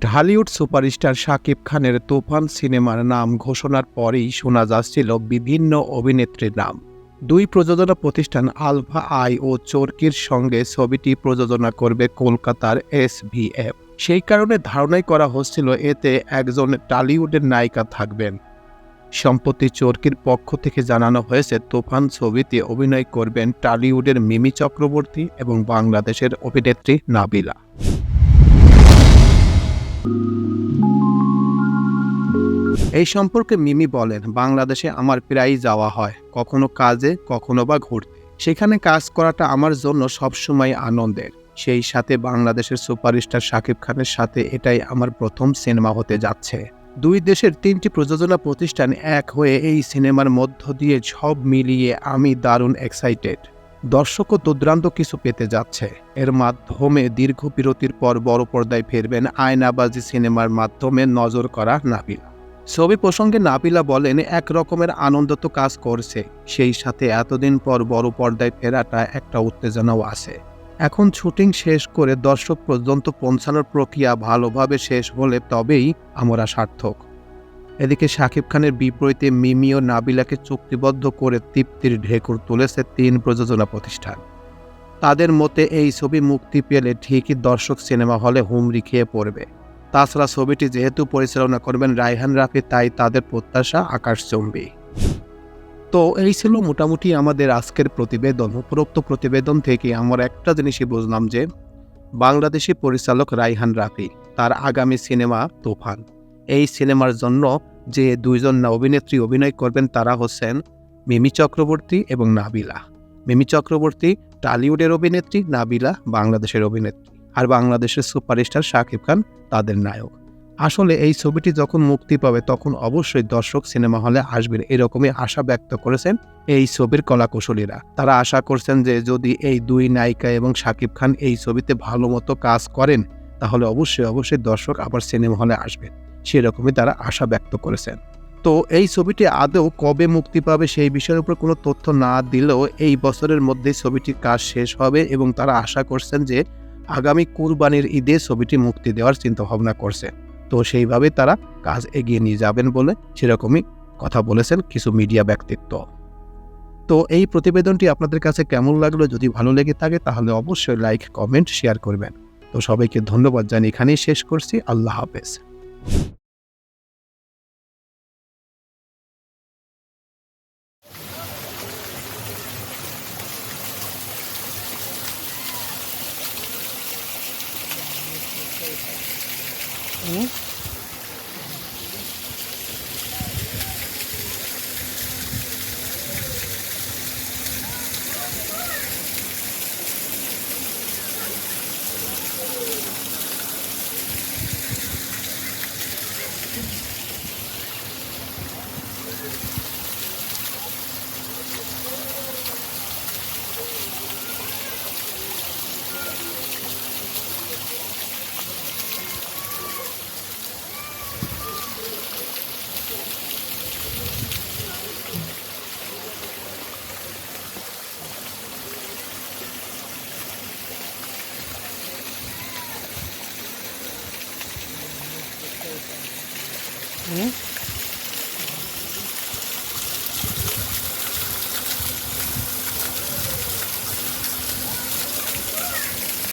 Dhallywood superstar Shakib খানের তুফান সিনেমার নাম ঘোষণার পরেই শোনা যাচ্ছিল বিভিন্ন অভিনেত্রীর নাম। দুই প্রযোজনা প্রতিষ্ঠান আলফা আই ও চরকির সঙ্গে ছবিটি প্রযোজনা করবে কলকাতার এসভিএফ সেই কারণে ধারণাই করা হচ্ছিল এতে একজন টালিউডের নায়িকা থাকবেন। সম্প্রতি চরকির পক্ষ থেকে জানানো হয়েছে, তুফান ছবিতে অভিনয় করবেন টালিউডের মিমি চক্রবর্তী এবং বাংলাদেশের অভিনেত্রী নাবিলা। এই সম্পর্কে মিমি বলেন, বাংলাদেশে আমার প্রায়ই যাওয়া হয়, কখনো কাজে, কখনো বা ঘুরতে। সেখানে কাজ করাটা আমার জন্য সবসময় আনন্দের। সেই সাথে বাংলাদেশের সুপারস্টার শাকিব খানের সাথে এটাই আমার প্রথম সিনেমা হতে যাচ্ছে। দুই দেশের তিনটি প্রযোজনা প্রতিষ্ঠান এক হয়ে এই সিনেমার মধ্য দিয়ে সব মিলিয়ে আমি দারুণ এক্সাইটেড দর্শকও দুর্দান্ত কিছু পেতে যাচ্ছে। এর মাধ্যমে দীর্ঘ বিরতির পর বড় পর্দায় ফিরবেন আয়নাবাজি সিনেমার মাধ্যমে নজর করা নাবিলা। ছবি প্রসঙ্গে নাবিলা বলেন, এক রকমের আনন্দ তো কাজ করছে। সেই সাথে এতদিন পর বড় পর্দায় ফেরাটা একটা উত্তেজনাও আছে। এখন শুটিং শেষ করে দর্শক পর্যন্ত পৌঁছানোর প্রক্রিয়া ভালোভাবে শেষ হলে তবেই আমরা সার্থক। এদিকে শাকিব খানের বিপরীতে মিমি ও নাবিলাকে চুক্তিবদ্ধ করে তৃপ্তির ঢেকুর তুলেছে তিন প্রযোজনা প্রতিষ্ঠান। তাদের মতে এই ছবি মুক্তি পেলে ঠিকই দর্শক সিনেমা হলে হুমড়ি খেয়ে পড়বে। তাছাড়া ছবিটি যেহেতু পরিচালনা করবেন রায়হান রাফি, তাই তাদের প্রত্যাশা আকাশচম্বী। তো এই ছিল মোটামুটি আমাদের আজকের প্রতিবেদন। উপরোক্ত প্রতিবেদন থেকে আমার একটা জিনিসই বুঝলাম যে, বাংলাদেশি পরিচালক রাইহান রাফি, তার আগামী সিনেমা তুফান। এই সিনেমার জন্য যে দুইজন অভিনেত্রী অভিনয় করবেন তারা হচ্ছেন মিমি চক্রবর্তী এবং নাবিলা। মিমি চক্রবর্তী টালিউডের অভিনেত্রী, নাবিলা বাংলাদেশের অভিনেত্রী আর বাংলাদেশের সুপারস্টার শাকিব খান তাদের নায়ক। আসলে এই ছবিটি যখন মুক্তি পাবে, তখন অবশ্যই দর্শক সিনেমা হলে আসবেন। এরকমই আশা ব্যক্ত করেছেন এই ছবির কলাকুশলীরা। তারা আশা করছেন যে যদি এই দুই নায়িকা এবং শাকিব খান এই ছবিতে ভালো মতো কাজ করেন, তাহলে অবশ্যই অবশ্যই দর্শক আবার সিনেমা হলে আসবেন। সেরকমই তারা আশা ব্যক্ত করেছেন। তো এই ছবিটি আদৌ কবে মুক্তি পাবে সেই বিষয়ের উপর কোনো তথ্য না দিলেও এই বছরের মধ্যেই ছবিটির কাজ শেষ হবে এবং তারা আশা করছেন যে আগামী কুরবানির ঈদে ছবিটি মুক্তি দেওয়ার চিন্তা ভাবনা করছে। তো সেইভাবে তারা কাজ এগিয়ে নিয়ে যাবেন বলে সেরকমই কথা বলেছেন কিছু মিডিয়া ব্যক্তিত্ব। তো এই প্রতিবেদনটি আপনাদের কাছে কেমন লাগল যদি ভালো লেগে থাকে তাহলে অবশ্যই লাইক, কমেন্ট, শেয়ার করবেন। তো সবাইকে ধন্যবাদ জানিয়ে এখানেই শেষ করছি। আল্লাহ হাফেজ। Mm-hmm. Mm-hmm.